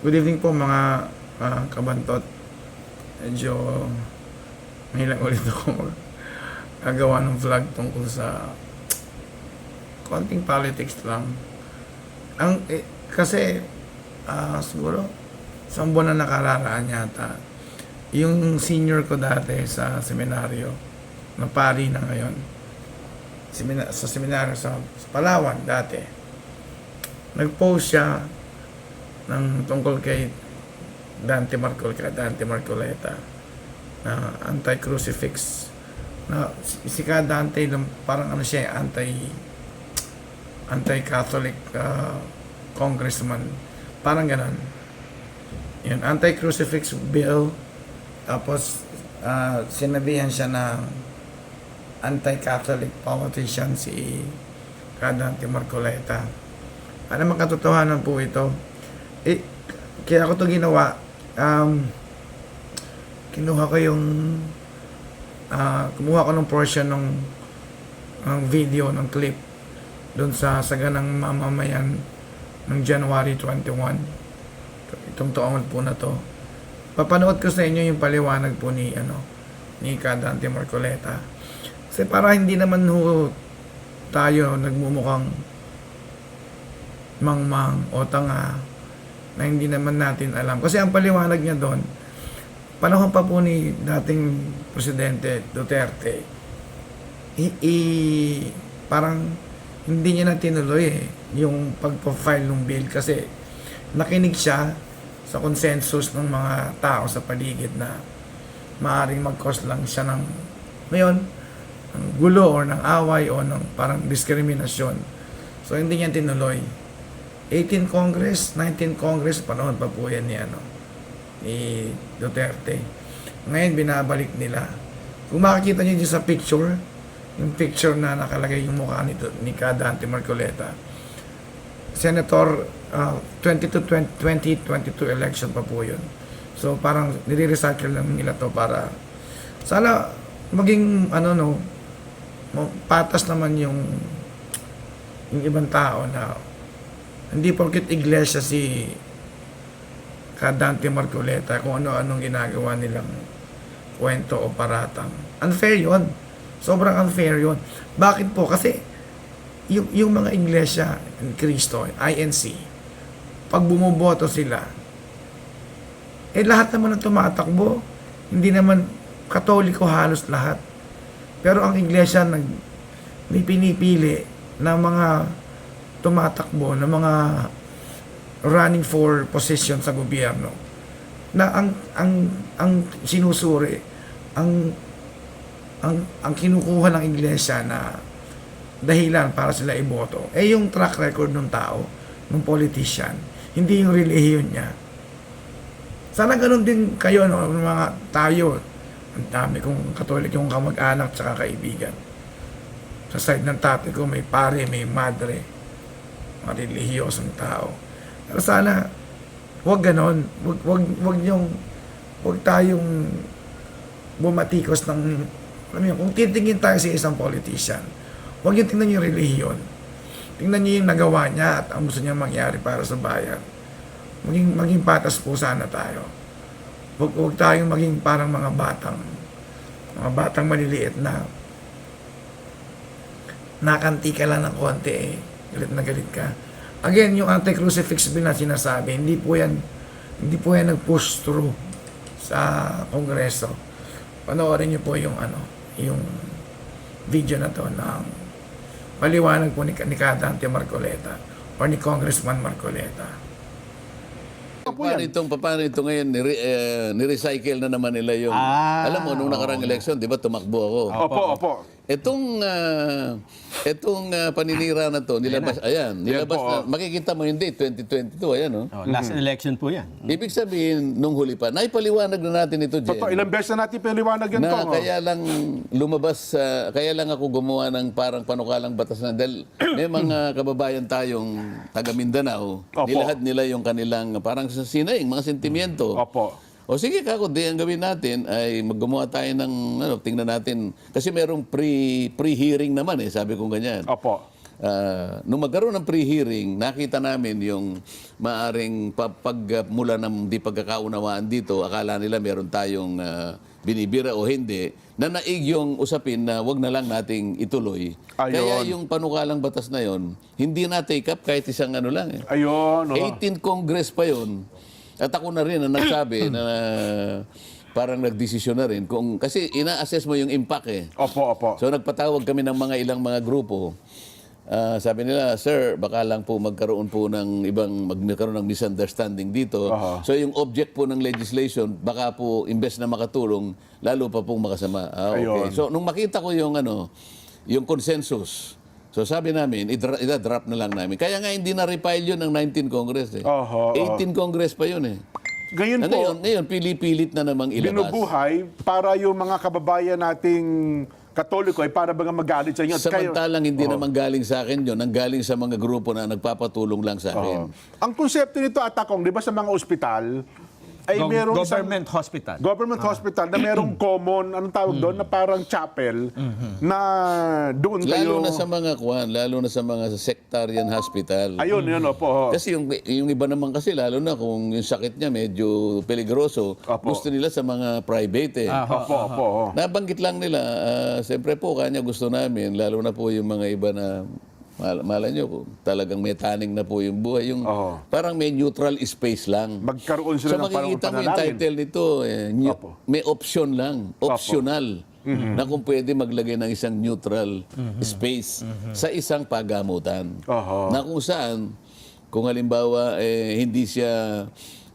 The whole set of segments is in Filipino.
Good evening po mga ah, kabantot. Medyo mahilang ulit ako gagawa ng vlog tungkol sa konting politics lang. Ang, eh, kasi ah, siguro isang buwan na nakararaan yata yung senior ko dati sa seminaryo na pari na ngayon semina- sa seminaryo sa, sa Palawan dati nag-post siya ng tungkol kay Dante Marcoleta, Dante Marcoleta na anti-crucifix. Na si ka Dante parang ano siya anti anti-Catholic ah, congressman. Parang ganon yun anti-crucifix bill. Tapos ah, sinabihan siya na anti-Catholic politician si Kadante Marcoleta. Para makatotohanan po ito eh, kaya ako to ginawa um, kinuha ko yung ah, kumuha ko ng portion ng ng video ng clip doon sa saganang mamamayan ng January 21 itong taon po na to. Papanood ko sa inyo yung paliwanag po ni ano ni Kadante Marcoleta. Kasi para hindi naman ho tayo nagmumukhang mangmang o tanga na hindi naman natin alam. Kasi ang paliwanag niya doon, panahon pa po ni dating Presidente Duterte, i, i- parang hindi niya na tinuloy eh, yung pagpa-file ng bill kasi nakinig siya sa consensus ng mga tao sa paligid na maaaring mag-cause lang siya ng ngayon ng gulo or ng away o ng parang diskriminasyon. So hindi niya tinuloy. 18 Congress, 19 Congress, panahon pa po yan ni, ano, ni Duterte. Ngayon, binabalik nila. Kung makikita niyo dyan sa picture, yung picture na nakalagay yung mukha ni, ni Kadante Marcoleta, Senator, uh, 22, 20, 2022 election pa po yun. So, parang nire-recycle lang nila to para sana maging, ano no, patas naman yung yung ibang tao na hindi porket iglesia si Kadante Marcoleta kung ano-anong ginagawa nilang kwento o paratang. Unfair yon Sobrang unfair yon Bakit po? Kasi yung, yung mga iglesia ni Cristo, INC, pag bumoboto sila, eh lahat naman ang tumatakbo. Hindi naman katoliko halos lahat. Pero ang iglesia nag may pinipili ng mga tumatakbo ng mga running for position sa gobyerno na ang ang ang sinusuri ang ang ang kinukuha ng iglesia na dahilan para sila iboto eh yung track record ng tao ng politician hindi yung relihiyon niya. Sana ganun din kayo no? Mga tayo ang dami kong katolik yung kamag-anak tsaka kaibigan. Sa side ng tatay ko may pare may madre relihiyosong tao. Pero sana, wag ganon. Wag, wag, wag yung, wag tayong bumatikos ng, alam yun, kung titingin tayo sa isang politician, wag yung tingnan yung relihiyon. Tingnan niyo yung nagawa niya at ang gusto niya mangyari para sa bayan. Maging, maging patas po sana tayo. Wag, wag tayong maging parang mga batang, mga batang maliliit na nakanti ka lang ng konti eh. Galit na galit ka. Again, yung anti-crucifix bill na sinasabi, hindi po yan, hindi po yan nag-push through sa Kongreso. Panoorin niyo po yung ano, yung video na to ng paliwanag po ni, ni Kadante Marcoleta or ni Congressman Marcoleta. Paano itong, paano ito ngayon, nire, eh, nirecycle na naman nila yung... Ah, alam mo, nung nakarang election, di ba, tumakbo ako. Opo, opo. Itong, ah, itong ah, paninira na to, nilabas, ayan, nilabas po, na, oh. makikita mo hindi, 2022, ayan, oh. Oh, last election po yan. Ibig sabihin, nung huli pa, naipaliwanag na natin ito, Jen. Totoo, ilang beses na natin paliwanag yan na to. kaya lang lumabas, ah, kaya lang ako gumawa ng parang panukalang batas na dahil may mga kababayan tayong taga Mindanao, Opo. nilahad nila yung kanilang parang sa sinaing, mga sentimiento. Opo. O sige di ang gawin natin ay maggumawa tayo ng ano, tingnan natin kasi merong pre pre-hearing naman eh, sabi ko ganyan. Opo. ah, nung magkaroon ng pre-hearing, nakita namin yung maaring pa- pagmula ng di pagkakaunawaan dito, akala nila meron tayong ah, binibira o hindi, na naig yung usapin na wag na lang nating ituloy. Ayun. Kaya yung panukalang batas na yon, hindi na take up kahit isang ano lang. Eh. Ayun. oh. 18 Congress pa yon. At ako na rin ang nagsabi na parang nagdesisyon na rin. Kung, kasi ina-assess mo yung impact eh. Opo, opo. So nagpatawag kami ng mga ilang mga grupo. Ah, sabi nila, sir, baka lang po magkaroon po ng ibang magkaroon ng misunderstanding dito. Aha. So yung object po ng legislation, baka po imbes na makatulong, lalo pa pong makasama. Ah, okay. Ayun. So nung makita ko yung ano, yung consensus, so sabi namin, ida-drop na lang namin. Kaya nga hindi na-refile yun ng 19 Congress eh. Aha, 18 Congress pa yun eh. Ngayon Na po, ngayon, ngayon, pili-pilit na namang ilabas. binubuhay para yung mga kababayan nating katoliko ay para baga magalit sa inyo. At kayo- Samantalang hindi naman galing sa akin yun, ang galing sa mga grupo na nagpapatulong lang sa akin. Ang konsepto nito, Atakong, di ba sa mga ospital, ay Gov- merong government hospital. Isang, government hospital na merong common, anong tawag doon, na parang chapel, na doon kayo... Lalo na sa mga kwan, lalo na sa mga sectarian hospital. Ayun, yun, opo. ho. Kasi yung, yung iba naman kasi, lalo na kung yung sakit niya medyo peligroso, Opo. gusto nila sa mga private eh. Opo, opo. ho. Nabanggit lang nila, ah, siyempre po, kanya gusto namin, lalo na po yung mga iba na, mal malay nyo, kung talagang may taning na po yung buhay, yung Oo. parang may neutral space lang. Magkaroon So sila ng parang makikita mo yung panalangin. title nito, eh, new- Opo. may option lang, optional, Mm-hmm. na kung pwede maglagay ng isang neutral space sa isang pagamutan. Oho. Na kung saan, kung halimbawa eh, hindi siya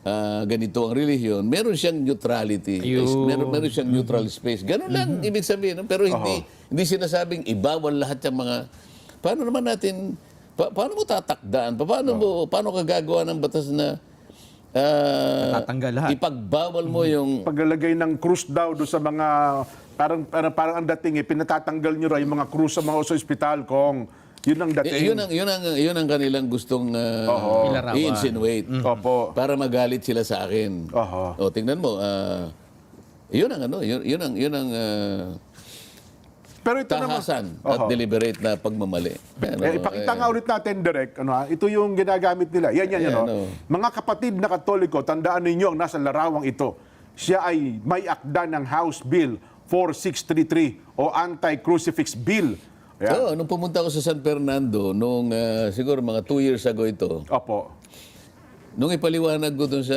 ah, ganito ang relihiyon, meron siyang neutrality. Ayun. Meron, meron siyang neutral space. Ganun lang Mm-hmm. ibig sabihin. no? Pero hindi, hindi sinasabing ibawal lahat yung mga... Paano naman natin... Pa- paano mo tatakdaan? Pa- Paano mo paano ka gagawa ng batas na ah, Tatanggal lahat. Ipagbawal mo yung Paglalagay ng krus daw doon sa mga... Parang, parang, parang ang dating eh, pinatatanggal nyo raw yung mga krus sa mga sa ospital kung yun ang Eh, dating. yun ang yun ang yun ang kanilang gustong uh, Ilarawan. i-insinuate Opo. para magalit sila sa akin. Oho. O tingnan mo, ah, yun ang ano, yun, yun ang yun ang ah, Pero ito naman... tahasan at Oho. deliberate na pagmamali. Ano, Eh, ipakita nga ulit natin direct, ano ha, ito yung ginagamit nila. Yan, yan, yan. Oh. oh. Mga kapatid na katoliko, tandaan ninyo ang nasa larawang ito. Siya ay may akda ng House Bill 4633 o Anti-Crucifix Bill. Ayan. So, nung pumunta ako sa San Fernando, nung ah, siguro mga two years ago ito, Opo. nung ipaliwanag ko dun sa,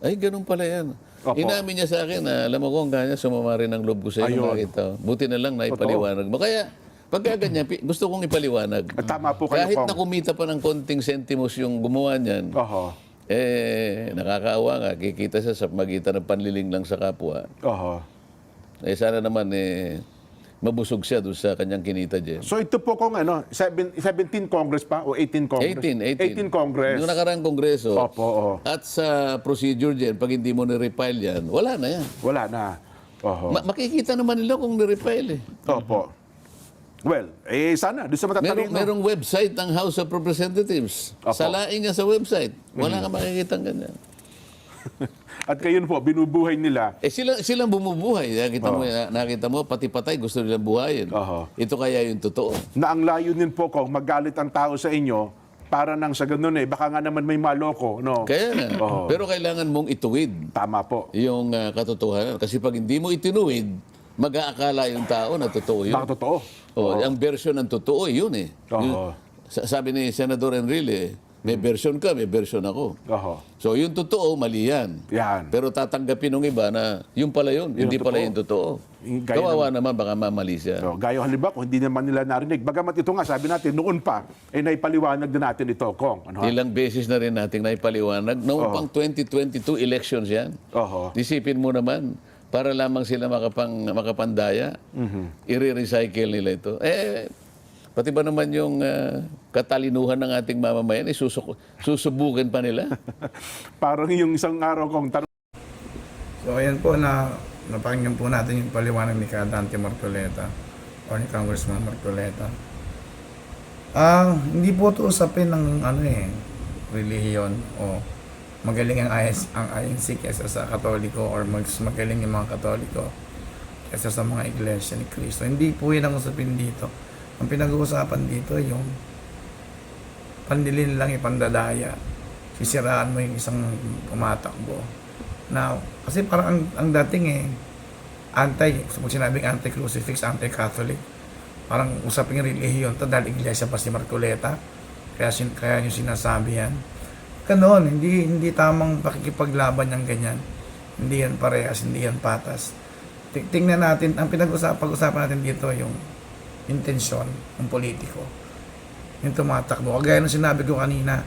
ay, ganun pala yan. Opo. Inamin niya sa akin na, alam mo kung kanya, sumama rin ang loob ko sa iyo. Ayun. Makita. Buti na lang na ipaliwanag mo. Kaya, pagka ganyan, pi- gusto kong ipaliwanag. At tama po kayo, Kahit Kong. na kumita pa ng konting sentimos yung gumawa niyan, Oho. eh, nakakaawa nga. Kikita siya sa magitan ng panliling lang sa kapwa. Oho. Eh, sana naman, eh, mabusog siya doon sa kanyang kinita dyan. So ito po kung ano, seven- 17 Congress pa o 18 Congress? 18, 18. 18 Congress. Yung nakarang kongreso. Opo, oo. At sa procedure dyan, pag hindi mo ni-refile yan, wala na yan. Wala na. Oho. Ma- makikita naman nila kung ni-refile eh. Opo. Well, eh sana, doon sa Merong, matatalino. merong website ang House of Representatives. Opo. Salain niya sa website. Wala kang makikita ganyan. At kayo po, binubuhay nila. Eh sila, silang bumubuhay. Nakita mo, nakita mo, pati patay gusto nilang buhayin. Oho. Ito kaya yung totoo. na ang layunin po kung magalit ang tao sa inyo para nang sa ganun eh, baka nga naman may maloko, no? Kaya nga. Oho. Pero kailangan mong ituwid Tama po. yung ah, katotohanan. Kasi pag hindi mo itinuwid, mag-aakala yung tao na totoo yun. Baka totoo. Oh, Ang version ng totoo, yun eh. Oo. Yun- sa- sabi ni Senador Enrile, may version ka, may version ako. Oho. So yung totoo, mali yan. Yan. Pero tatanggapin ng iba na yung pala yun, hindi pala yung totoo. Gaya Kawawa naman, baka mamali siya. So, gaya halimbawa, kung hindi naman nila narinig. Bagamat ito nga, sabi natin, noon pa, eh naipaliwanag din natin ito, Kong. Ano? Ilang beses na rin nating naipaliwanag. Noong pang 2022 elections yan. Oho. Isipin mo naman, para lamang sila makapang, makapandaya, Mhm. i-recycle nila ito. Eh, pati ba naman yung ah, katalinuhan ng ating mamamayan, eh, susuk- susubukin pa nila? Parang yung isang araw, Kong, tanong, So ayan po na napakinggan po natin yung paliwanag ni Kadante Marcoleta or ni Congressman Marcoleta. Ah, hindi po ito usapin ng ano eh, relihiyon o magaling ang IS, ang INC kesa sa Katoliko or mas magaling yung mga Katoliko kesa sa mga iglesia ni Cristo. Hindi po yun ang usapin dito. Ang pinag-uusapan dito yung pandilin lang ipandadaya. Sisiraan mo yung isang tumatakbo. Now, kasi parang ang, ang dating eh, anti, pag sinabing anti-crucifix, anti-catholic, parang usaping relihiyon to dahil iglesia pa si Marcoleta. Kaya, sin, kaya yung sinasabi yan. Ganon, hindi, hindi tamang pakikipaglaban yung ganyan. Hindi yan parehas, hindi yan patas. Ti- Tingnan natin, ang pinag-usapan natin dito yung intensyon ng politiko. Yung tumatakbo. Kagaya ng sinabi ko kanina,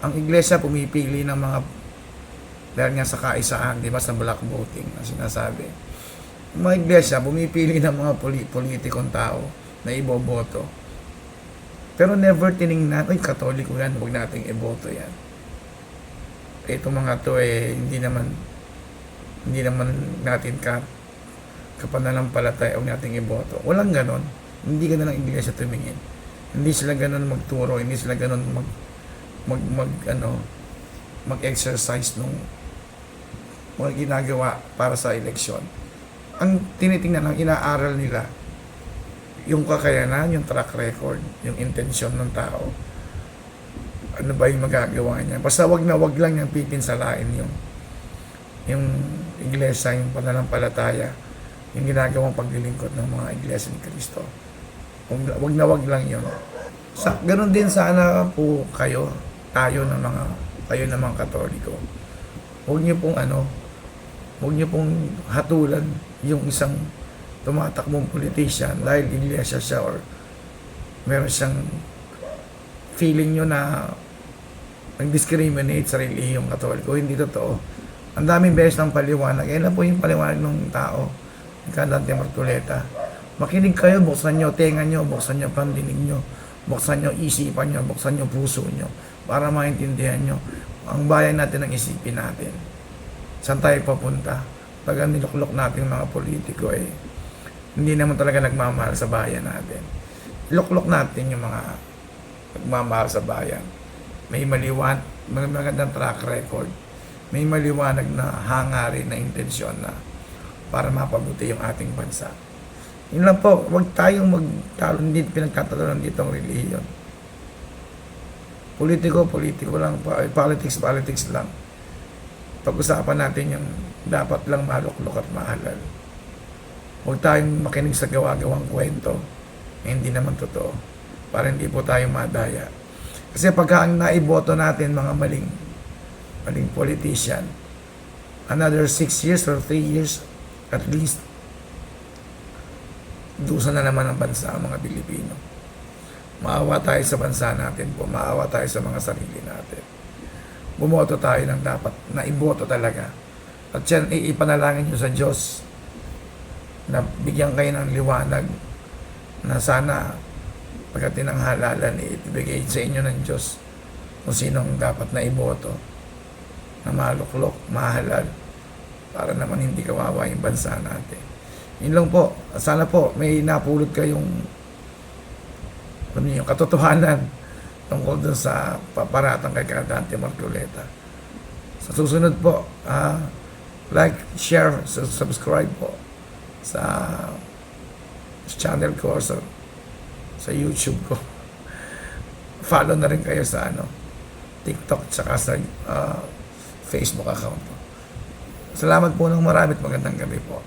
ang iglesia pumipili ng mga dahil nga sa kaisaan, di ba, sa black voting na sinasabi. Yung mga iglesia, pumipili ng mga poli- politikong tao na iboboto. Pero never tiningnan, ay, katoliko yan, huwag nating iboto yan. Itong mga to, eh, hindi naman, hindi naman natin ka, kapananampalataya, huwag nating iboto. Walang ganon. Hindi ganon ang iglesia tumingin. Hindi sila ganon magturo, hindi sila ganon mag, mag, mag, ano, mag-exercise nung mga ginagawa para sa eleksyon. Ang tinitingnan, ang inaaral nila, yung kakayanan, yung track record, yung intensyon ng tao. Ano ba yung magagawa niya? Basta wag na wag lang niyang pipinsalain yung yung iglesia, yung pananampalataya, yung ginagawang paglilingkod ng mga iglesia ni Kristo. Wag, na wag lang yun. Sa, ganun din sana po kayo, tayo ng mga, kayo ng mga katoliko. Huwag niyo pong ano, huwag niyo pong hatulan yung isang tumatakbong politician dahil iglesia siya or meron siyang feeling nyo na nag-discriminate sa relihiyong katoliko. Hindi totoo. Ang daming beses ng paliwanag. Yan po yung paliwanag ng tao. Ni Kadante Martuleta. Makinig kayo, buksan nyo tenga nyo, buksan nyo pandinig nyo, buksan nyo isipan nyo, buksan nyo puso nyo para maintindihan nyo ang bayan natin ang isipin natin. Saan tayo papunta? Pag niluklok natin mga politiko eh, hindi naman talaga nagmamahal sa bayan natin. Iluklok natin yung mga nagmamahal sa bayan. May maliwan, may magandang track record. May maliwanag na hangarin na intensyon na para mapabuti yung ating bansa. Yun lang po, huwag tayong magtalon dito, pinagtatalunan dito ang relihiyon. Politiko, politiko lang, pa- politics, politics lang. Pag-usapan natin yung dapat lang maluklok at mahalal. Huwag tayong makinig sa gawa-gawang kwento na hindi naman totoo para hindi po tayo madaya. Kasi pagka ang naiboto natin mga maling maling politician, another 6 years or 3 years at least, dusa na naman ang bansa ang mga Pilipino. Maawa tayo sa bansa natin po, maawa tayo sa mga sarili natin. Bumoto tayo ng dapat na iboto talaga. At yan, ipanalangin nyo sa Diyos na bigyan kayo ng liwanag na sana pagdating ng halalan, ibigay sa inyo ng Diyos kung sinong dapat na iboto na maluklok, mahalal para naman hindi kawawa yung bansa natin. Yun lang po. Sana po may napulot kayong niyo, yung katotohanan tungkol dun sa paparatang kay Kadante Marcoleta. Sa susunod po, ah, like, share, su- subscribe po sa, channel ko sa, sa YouTube ko. Follow na rin kayo sa ano, TikTok tsaka sa ah, Facebook account ko. Salamat po ng marami at magandang gabi po.